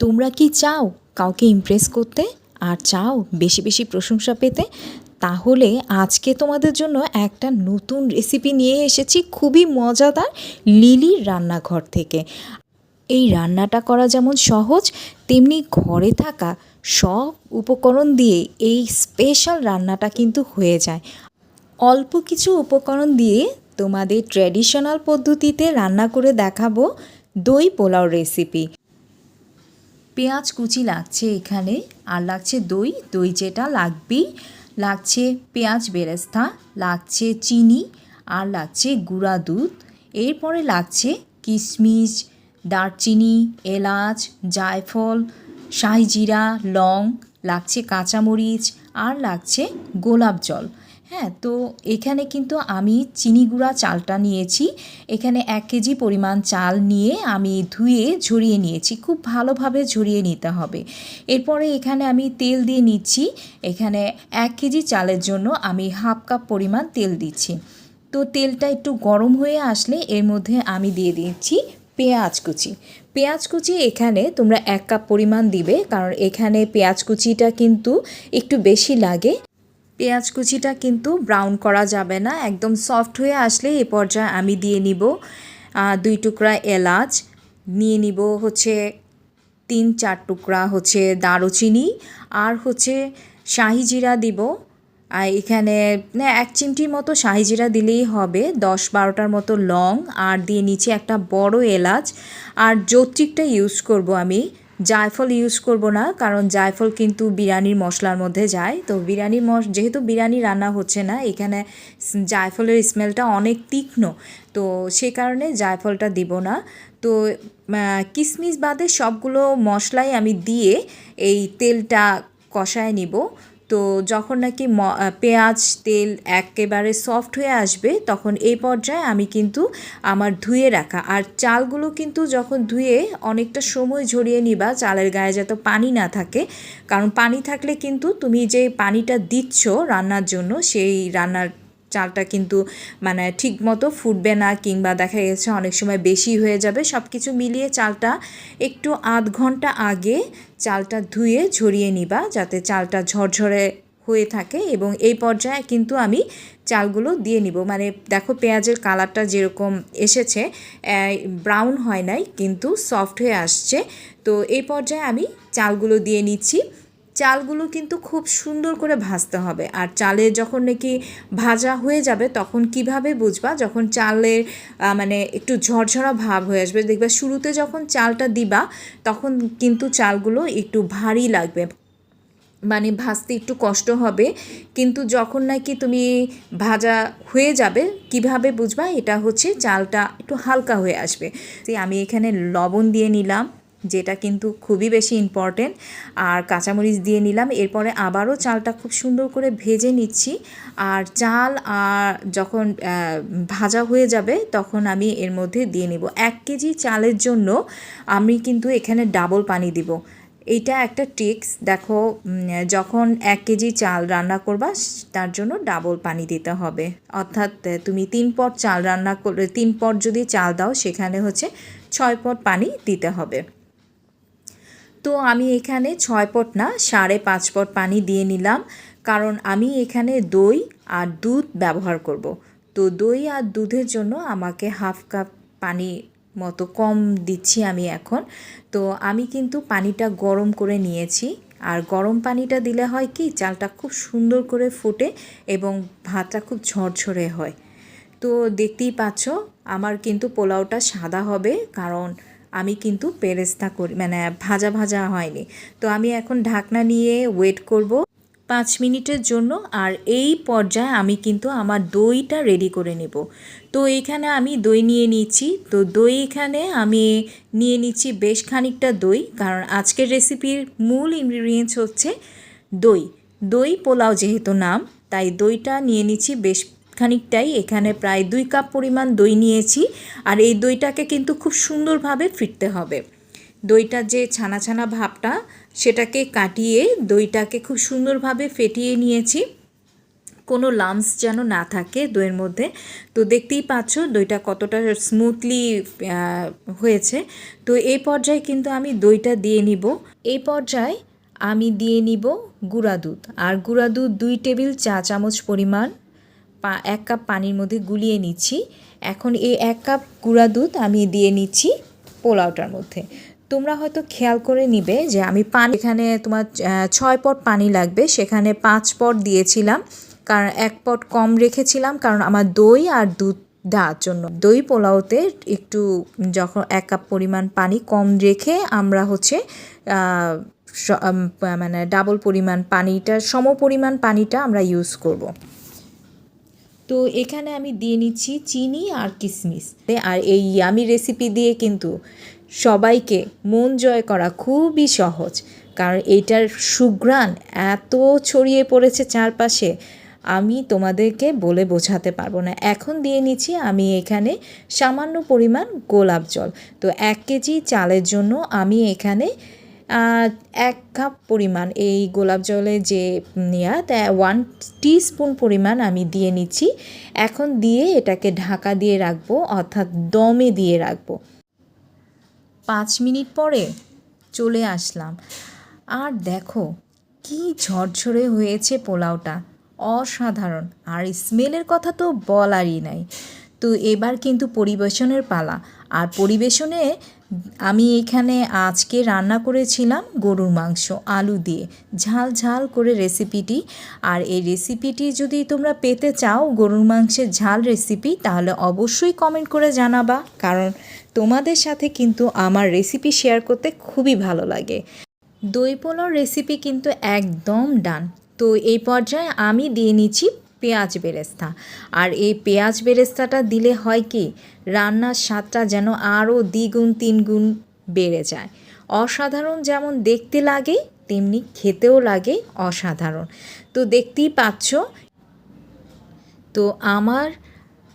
তোমরা কি চাও কাউকে ইমপ্রেস করতে? আর চাও বেশি বেশি প্রশংসা পেতে? তাহলে আজকে তোমাদের জন্য একটা নতুন রেসিপি নিয়ে এসেছি খুবই মজাদার লিলির রান্নাঘর থেকে। এই রান্নাটা করা যেমন সহজ, তেমনি ঘরে থাকা সব উপকরণ দিয়ে এই স্পেশাল রান্নাটা কিন্তু হয়ে যায়। অল্প কিছু উপকরণ দিয়ে তোমাদের ট্র্যাডিশনাল পদ্ধতিতে রান্না করে দেখাবো দই পোলাও রেসিপি পেঁয়াজ কুচি লাগছে এখানে, আর লাগছে দই। দই যেটা লাগবেই, লাগছে পেঁয়াজ বেরেস্তা, লাগছে চিনি, আর লাগছে গুঁড়া দুধ। এরপরে লাগছে কিশমিশ, দারচিনি, এলাচ, জায়ফল শাহিজিরা লং, লাগছে কাঁচামরিচ, আর লাগছে গোলাপ জল। হ্যাঁ তো এখানে কিন্তু আমি চিনি গুঁড়া চালটা নিয়েছি। এখানে এক কেজি পরিমাণ চাল নিয়ে আমি ধুয়ে ঝরিয়ে নিয়েছি। খুব ভালোভাবে ঝরিয়ে নিতে হবে। এরপরে এখানে আমি তেল দিয়ে নিচ্ছি। এখানে এক কেজি চালের জন্য আমি হাফ কাপ পরিমাণ তেল দিচ্ছি। তো তেলটা একটু গরম হয়ে আসলে এর মধ্যে আমি দিয়ে দিচ্ছি পেঁয়াজ কুচি। পেঁয়াজ কুচি এখানে তোমরা এক কাপ পরিমাণ দিবে। কারণ এখানে পেঁয়াজ কুচিটা কিন্তু একটু বেশি লাগে। পেঁয়াজ কুচিটা কিন্তু ব্রাউন করা যাবে না, একদম সফট হয়ে আসলে এ পর্যায়ে আমি দিয়ে নিব দুই টুকরা এলাচ, নিয়ে নিব হচ্ছে তিন চার টুকরা হচ্ছে দারুচিনি আর হচ্ছে শাহি জিরা দিব, আর এখানে এক চিমটির মতো শাহি জিরা দিলেই হবে, দশ বারোটার মতো লং, আর দিয়ে নিচে একটা বড় এলাচ, আর যৌত্রিকটা ইউজ করব আমি জায়ফল ইউজ করব না, কারণ জায়ফল কিন্তু বিরিয়ানির মশলার মধ্যে যায়। তো বিরিয়ানির মশ, যেহেতু বিরিয়ানি রান্না হচ্ছে না, এখানে জায়ফলের স্মেলটা অনেক তীক্ষ্ণ। তো সে কারণে জায়ফলটা দিব না। তো কিশমিশ বাদে সবগুলো মশলাই আমি দিয়ে এই তেলটা কষায় নিব। তো যখন নাকি পেঁয়াজ, তেল একেবারে সফট হয়ে আসবে, তখন এই পর্যায়ে আমি কিন্তু আমার ধুয়ে রাখা। আর চালগুলো কিন্তু যখন ধুয়ে অনেকটা সময় ঝরিয়ে নিবা, চালের গায়ে যাতে পানি না থাকে, কারণ পানি থাকলে কিন্তু তুমি যে পানিটা দিচ্ছ রান্নার জন্য, সেই রান্নার চালটা কিন্তু মানে ঠিক মতো ফুটবে না কিংবা দেখা গেছে অনেক সময় বেশি হয়ে যাবে। সব কিছু মিলিয়ে চালটা একটু আধ ঘণ্টা আগে চালটা ধুয়ে ঝরিয়ে নিবা যাতে চালটা ঝরঝরে হয়ে থাকে এবং এই পর্যায়ে কিন্তু আমি চালগুলো দিয়ে নিব। মানে দেখো পেঁয়াজের কালারটা যেরকম এসেছে ব্রাউন হয় নাই কিন্তু সফট হয়ে আসছে। তো এই পর্যায়ে আমি চালগুলো দিয়ে নিচ্ছি। চালগুলো কিন্তু খুব সুন্দর করে ভাজতে হবে। আর চালে যখন নাকি ভাজা হয়ে যাবে, তখন কীভাবে বুঝবা? যখন চালের মানে একটু ঝরঝরা ভাব হয়ে আসবে, দেখবে শুরুতে যখন চালটা দিবা, তখন কিন্তু চালগুলো একটু ভারী লাগবে। মানে ভাজতে একটু কষ্ট হবে। কিন্তু যখন নাকি তুমি ভাজা হয়ে যাবে, কীভাবে বুঝবা? এটা হচ্ছে চালটা একটু হালকা হয়ে আসবে। আমি এখানে লবণ দিয়ে নিলাম। যেটা কিন্তু খুবই বেশি ইম্পর্টেন্ট আর কাঁচামরিচ দিয়ে নিলাম, এরপরে আবারও চালটা খুব সুন্দর করে ভেজে নিচ্ছি। আর চাল আর যখন ভাজা হয়ে যাবে, তখন আমি এর মধ্যে দিয়ে নিব এক কেজি চালের জন্য। আমি কিন্তু এখানে ডাবল পানি দিব। এইটা একটা টিক্স দেখো যখন এক কেজি চাল রান্না করবা, তার জন্য ডাবল পানি দিতে হবে। অর্থাৎ তুমি তিন পট চাল রান্না করে, তিন পট যদি চাল দাও, সেখানে হচ্ছে ছয় পট পানি দিতে হবে। তো আমি এখানে ছয় পট না, সাড়ে পাঁচ পট পানি দিয়ে নিলাম। কারণ আমি এখানে দই আর দুধ ব্যবহার করব। তো দই আর দুধের জন্য আমাকে হাফ কাপ পানি মতো কম দিচ্ছি আমি এখন। তো আমি কিন্তু পানিটা গরম করে নিয়েছি। আর গরম পানিটা দিলে হয় কি, চালটা খুব সুন্দর করে ফুটে এবং ভাতটা খুব ঝরঝরে হয়। তো দেখতেই পাচ্ছ, আমার কিন্তু পোলাওটা সাদা হবে। কারণ আমি কিন্তু পেরেস্তা করি মানে ভাজা ভাজা হয়নি। তো আমি এখন ঢাকনা নিয়ে ওয়েট করব পাঁচ মিনিটের জন্য, আর এই পর্যায়ে আমি কিন্তু আমার দইটা রেডি করে নেব। তো এইখানে আমি দই নিয়ে নিচ্ছি। তো দই এখানে আমি নিয়ে নিচ্ছি বেশ খানিকটা দই, কারণ আজকের রেসিপির মূল ইনগ্রিডিয়েন্টস হচ্ছে দই। দই পোলাও যেহেতু নাম, তাই দইটা নিয়ে নিচ্ছি বেশ খানিকটাই এখানে প্রায় দুই কাপ পরিমাণ দই নিয়েছি আর এই দইটাকে কিন্তু খুব সুন্দরভাবে ফিরতে হবে। দইটার যে ছানা ছানা ভাবটা, সেটাকে কাটিয়ে দইটাকে খুব সুন্দরভাবে ফেটিয়ে নিয়েছি। কোনো লামস যেন না থাকে দইয়ের মধ্যে। তো দেখতেই পাচ্ছ দইটা কতটা স্মুথলি হয়েছে। তো এই পর্যায়ে কিন্তু আমি দইটা দিয়ে নিব। এই পর্যায়ে আমি দিয়ে নিব গুঁড়া দুধ। আর গুঁড়া দুধ দুই টেবিল চা চামচ পরিমাণ। এক কাপ পানির মধ্যে গুলিয়ে নিচ্ছি। এখন এই এক কাপ গুঁড়া দুধ আমি দিয়ে নিচ্ছি পোলাওটার মধ্যে। তোমরা হয়তো খেয়াল করে নিবে যে আমি পানি এখানে তোমার ছয় পট পানি লাগবে। সেখানে পাঁচ পট দিয়েছিলাম। কারণ এক পট কম রেখেছিলাম কারণ আমার দই আর দুধ দেওয়ার জন্য। দই পোলাওতে একটু যখন এক কাপ পরিমাণ পানি কম রেখে আমরা হচ্ছে মানে ডাবল পরিমাণ পানিটা সম পরিমাণ পানিটা আমরা ইউজ করব। তো এখানে আমি দিয়ে নিচ্ছি চিনি আর কিশমিশ আর এই ইয়ামি রেসিপি দিয়ে কিন্তু সবাইকে মন জয় করা খুবই সহজ। কারণ এইটার সুঘ্রাণ এত ছড়িয়ে পড়েছে চারপাশে, আমি তোমাদেরকে বলে বোঝাতে পারব না। এখন দিয়ে নিচ্ছি আমি এখানে সামান্য পরিমাণ গোলাপ জল। তো এক কেজি চালের জন্য আমি এখানে এক কাপ পরিমাণ এই গোলাপ জলে যে নেওয়া তা ওয়ান স্পুন পরিমাণ আমি দিয়ে নিচ্ছি। এখন দিয়ে এটাকে ঢাকা দিয়ে রাখব, অর্থাৎ দমে দিয়ে রাখব। পাঁচ মিনিট পরে চলে আসলাম। আর দেখো, কি ঝরঝরে হয়েছে পোলাওটা। অসাধারণ। আর স্মেলের কথা তো বলারই নাই। তো এবার কিন্তু পরিবেশনের পালা। আর পরিবেশনে আমি এখানে আজকে রান্না করেছিলাম গরুর মাংস, আলু দিয়ে। ঝাল ঝাল করে রেসিপিটি আর এই রেসিপিটি যদি তোমরা পেতে চাও গরুর মাংসের ঝাল রেসিপি তাহলে অবশ্যই কমেন্ট করে জানাবা। কারণ তোমাদের সাথে কিন্তু আমার রেসিপি শেয়ার করতে খুবই ভালো লাগে। দই পোলাওর রেসিপি কিন্তু একদম ডান তো এই পর্যায়ে আমি দিয়ে নিচ্ছি পেঁয়াজ বেরেস্তা। আর এই পেঁয়াজ বেরেস্তাটা দিলে হয় কি, রান্নার স্বাদটা যেন আরও দ্বিগুণ, তিনগুণ বেড়ে যায়। অসাধারণ যেমন দেখতে লাগে, তেমনি খেতেও লাগে অসাধারণ। তো দেখতেই পাচ্ছ। তো আমার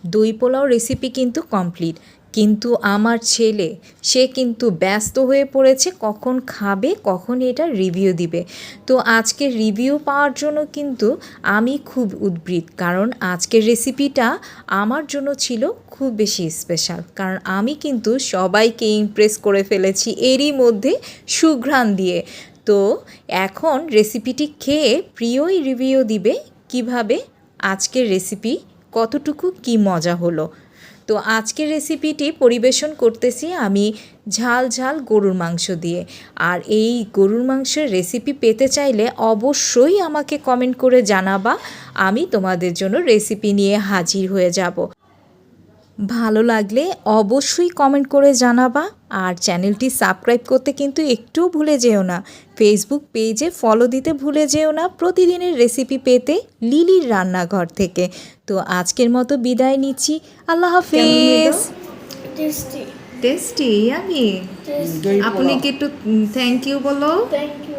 দই পোলাও রেসিপি কিন্তু কমপ্লিট কিন্তু আমার ছেলে, সে কিন্তু ব্যস্ত হয়ে পড়েছে, কখন খাবে, কখন এটা রিভিউ দিবে। তো আজকের রিভিউ পাওয়ার জন্য কিন্তু আমি খুব উদ্বৃত কারণ আজকের রেসিপিটা আমার জন্য ছিল খুব বেশি স্পেশাল কারণ আমি কিন্তু সবাইকে ইমপ্রেস করে ফেলেছি এরই মধ্যে সুঘ্রাণ দিয়ে। তো এখন রেসিপিটি খেয়ে প্রিয়ই রিভিউ দিবে কীভাবে? আজকের রেসিপি কতটুকু কি মজা হলো? তো আজকের রেসিপিটি পরিবেশন করতেছি আমি ঝাল ঝাল গরুর মাংস দিয়ে। আর এই গরুর মাংসের রেসিপি পেতে চাইলে অবশ্যই আমাকে কমেন্ট করে জানাবা। আমি তোমাদের জন্য রেসিপি নিয়ে হাজির হয়ে যাব। ভালো লাগলে অবশ্যই কমেন্ট করে জানাবা আর চ্যানেলটি সাবস্ক্রাইব করতে কিন্তু একটুও ভুলে যেও না। ফেসবুক পেজে ফলো দিতে ভুলে যেও না প্রতিদিনের রেসিপি পেতে লিলির রান্নাঘর থেকে। তো আজকের মতো বিদায় নিচ্ছি। আল্লাহ হাফেজ। টেস্টি টেস্টি আমি আপনি কি একটু থ্যাংক ইউ বলো? Thank you